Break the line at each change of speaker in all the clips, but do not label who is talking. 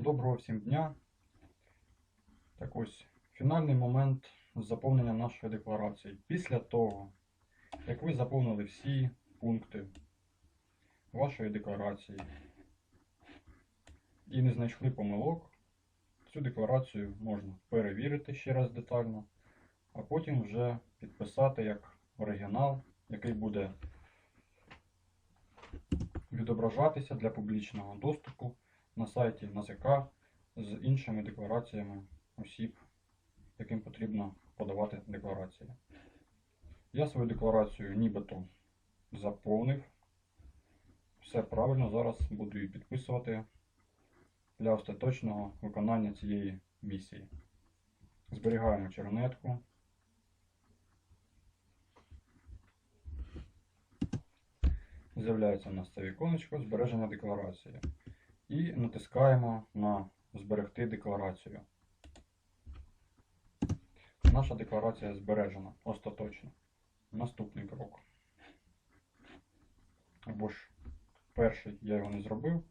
Доброго всім дня. Так ось, фінальний момент заповнення нашої декларації. Після того, як ви заповнили всі пункти вашої декларації і не знайшли помилок, цю декларацію можна перевірити ще раз детально, а потім вже підписати як оригінал, який буде відображатися для публічного доступу сайті НАЗК з іншими деклараціями осіб, яким потрібно подавати декларації. Я свою декларацію нібито заповнив. Все правильно, зараз буду її підписувати для остаточного виконання цієї місії. Зберігаємо чернетку. З'являється у нас це віконечко збереження декларації. І натискаємо на Зберегти декларацію. Наша декларація збережена остаточно. Наступний крок. Або ж перший я його не зробив.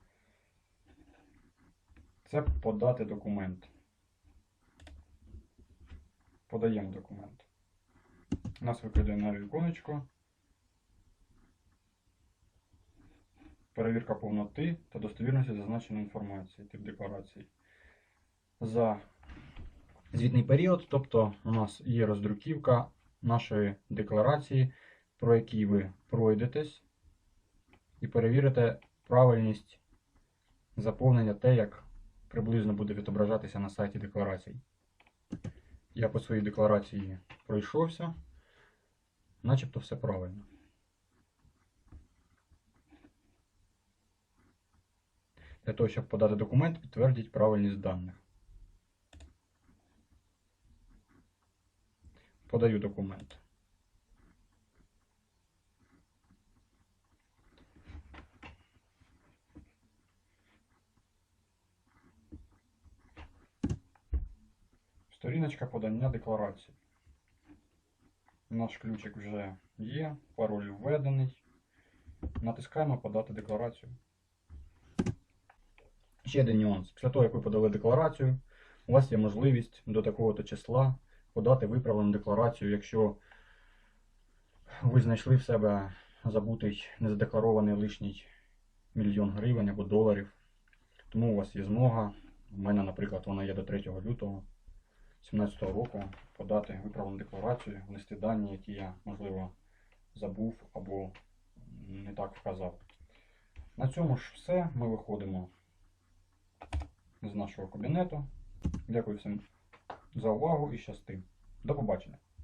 Це подати документ. Подаємо документ. Нас викидає на віконечко. Перевірка повноти та достовірності зазначеної інформації, тип декларації. За звітний період, тобто у нас є роздруківка нашої декларації, про який ви пройдетесь, і перевірите правильність заповнення те, як приблизно буде відображатися на сайті декларацій. Я по своїй декларації пройшовся, начебто все правильно. Для того, щоб подати документ, підтвердіть правильність даних. Подаю документ. Сторіночка подання декларації. Наш ключик вже є, пароль введений. Натискаємо подати декларацію. Ще один нюанс. Після того, як ви подали декларацію, у вас є можливість до такого-то числа подати виправлену декларацію, якщо ви знайшли в себе забутий незадекларований лишній мільйон гривень або доларів. Тому у вас є змога. У мене, наприклад, вона є до 3 лютого 2017 року подати виправлену декларацію, внести дані, які я, можливо, забув або не так вказав. На цьому ж все. Ми виходимо з нашого кабінету. Дякую всім за увагу і щасти. До побачення.